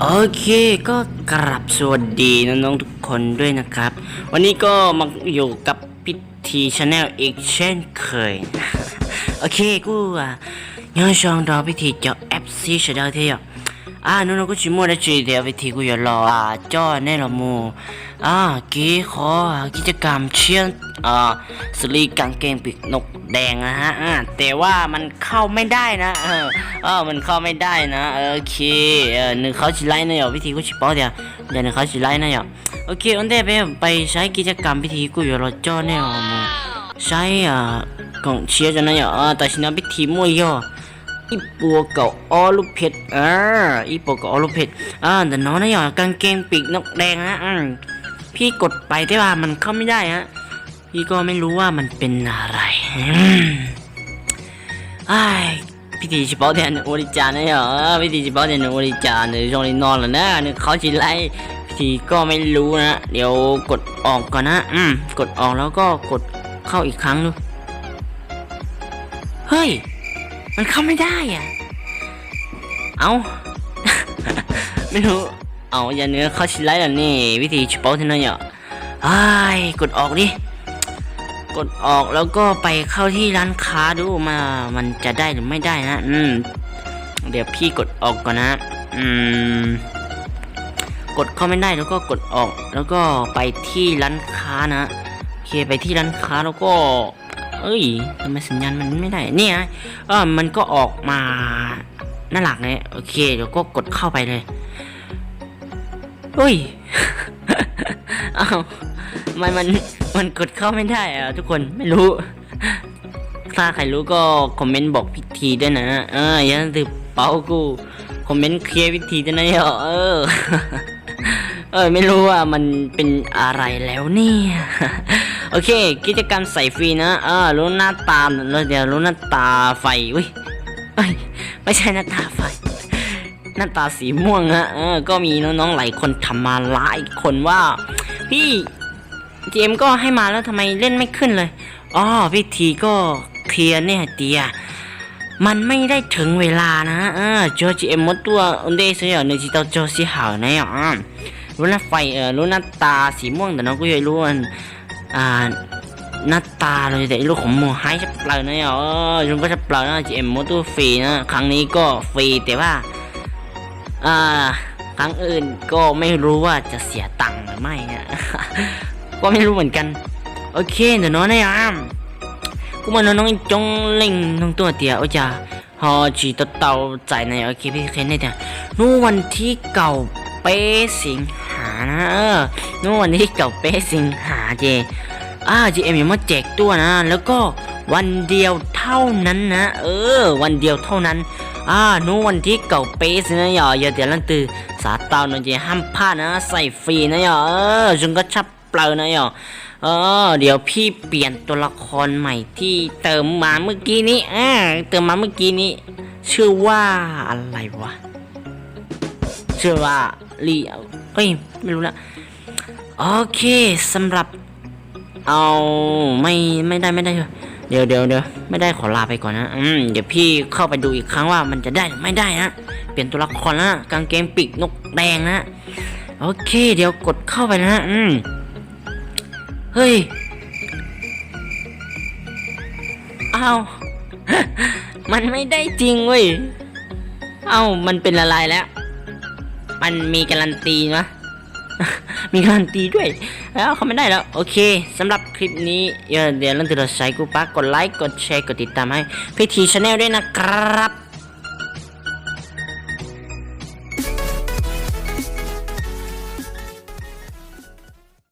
โอเคก็กราบสวัสดีน้องๆทุกคนด้วยนะครับ วันนี้ก็มาอยู่กับพิธีชาแนลอีกเช่นเคย โอเคกูอะย้อนชองรอพิธีเจ้า FC ชาแนลเที่ยว อ่าน้องๆก็ชิมัวได้จีเดียวพิธีกูอย่ารออะจ้อแน่ละมูอ่ากีขอกิจกรรมเชียนอ่าสลีกางเกงปีกนกแดงนะฮะอ่าแต่ว่ามันเข้าไม่ได้นะ เออเออมันเข้าไม่ได้นะโอเคเออหนึ่งเขาชิไลน์นะอย่าพิธีกูชิปอเดียวเดี๋ยวหนึ่งเขาชิไลน์นะอย่าโอเคอันเดไปไปใช้กิจกรรมพิธีกูอย่ารอจ้อแน่ละมูใช้อ่ากองเชียร์จะนะอย่าอ่าแต่ฉันพิธีมั่วย่อ อีปัวเก่าออลูกเพชรเอออีปัวเก่าออลูกเพชรอ่าแต่น้องนะหยอกางเกงปีกนกแดงนะอืมพี่กดไปแต่ว่ามันเข้าไม่ได้ฮะพี่ก็ไม่รู้ว่ามันเป็นอะไรอืมไอ้ายพิธีเฉพาะเดือนโอริจานะเหรอพิธีเฉพาะเดือนโอริจานี่ยช่วงนี้นอนแล้วนะเนี่ยเขาจะไลพิธีก็ไม่รู้นะเดี๋ยวกดออกก่อนนะอืมกดออกแล้วก็กดเข้าอีกครั้งดูเฮ้ย มันเข้าไม่ได้อะ เอา ไม่รู้ เอาอย่าเนื้อเข้าชิไลท์แล้วนี่ วิธีชิปอลที่นั่นเนี่ยไอ้กดออกดิ กดออกแล้วก็ไปเข้าที่ร้านค้าดูมา มันจะได้หรือไม่ได้นะ อืม เดี๋ยวพี่กดออกก่อนนะ อืม กดเข้าไม่ได้แล้วก็กดออก แล้วก็ไปที่ร้านค้านะ โอเคไปที่ร้านค้าแล้วก็ เอ้ยทำไมสัญญาณมันไม่ได้ เนี่ยเออมันก็ออกมาหน้าหลักเลยโอเคเดี๋ยวก็กดเข้าไปเลยเฮ้ยเอ้าทำไมมันมันกดเข้าไม่ได้อะทุกคนไม่รู้ ถ้าใครรู้ก็คอมเมนต์บอกพิธีด้วยนะ เอออยันตือเป้ากูคอมเมนต์เคลียร์วิธีด้วยนะเหรอเออเออ ไม่รู้ว่ามันเป็นอะไรแล้วเนี่ย โอเค กิจกรรมใส่ฟรีนะเออรู้หน้าตาเดี๋ยวรู้หน้าตาไฟอุ้ยไม่ใช่หน้าตาไฟหน้าตาสีม่วงฮะเออก็มีน้องๆหลายคนทำมาหลายคนว่า พี่เจมก็ให้มาแล้วทำไมเล่นไม่ขึ้นเลยอ๋อพิธีก็เคลียร์เนี่ยเตียมันไม่ได้ถึงเวลานะเออจอจีเอ็มมดตัวอันเดย์เสียในจิตจอสีหาวนะอะรู้หน้าไฟเออรู้หน้าตาสีม่วงแต่น้องก็ยังรู้อัน หน้าตาเราแต่ลูกของโมไฮจะเปล่านะเออจุนก็จะเปล่านะจีเอ็มมดตัวฟรีนะ ครั้งนี้ก็ฟรีแต่ว่าอ่าครั้งอื่นก็ไม่รู้ว่าจะเสียตังค์หรือไม่นะก็ไม่รู้เหมือนกัน โอเคเดี๋ยวน้องนะอะกูมันน้องจงเล่งน้องตัวเตียวจ้ะฮอจีตเตาใจในโอเคพี่เคนได้จ้ะนู่นวันที่เก่าเป๊สิงหานะเออนู่นวันที่เก่าเป๊สิงหา เจอ่าจีเอ็มยังมาแจกตัวนะ แล้วก็วันเดียวเท่านั้นนะ เออ วันเดียวเท่านั้น อ่านู่นวันที่เก่าเป๊ะสินะอย่าอย่าเดี๋ยวลันตือสาเตาหน่อยเจห้ามพลาดนะ ใส่ฟรีนะย่าเออจนก็ชับเปล่านะย่าเออ เดี๋ยวพี่เปลี่ยนตัวละครใหม่ที่เติมมาเมื่อกี้นี้อ่าเติมมาเมื่อกี้นี้ ชื่อว่าอะไรวะ ชื่อว่าลีเอ้ย ไม่รู้ละ โอเคสำหรับเอาไม่ไม่ได้ไม่ได้ เดี๋ยวเดี๋ยวเดี๋ยวไม่ได้ขอลาไปก่อนนะอืมเดี๋ยวพี่เข้าไปดูอีกครั้งว่ามันจะได้หรือไม่ได้นะเปลี่ยนตัวละครนะกางเกงปีกนกแดงนะโอเค เดี๋ยวกดเข้าไปนะอืมเฮ้ยเอามันไม่ได้จริงเว้ย เอ้า มันเป็นละลายแล้ว มันมีการันตีนะ มีการันตีด้วย แล้วเขาไม่ได้แล้ว โอเคสำหรับคลิปนี้เดี๋ยวเดี๋ยวเราจะใช้กูปักกดไลค์ กดแชร์ กดติดตามให้พิธีชาแนลด้วยนะครับ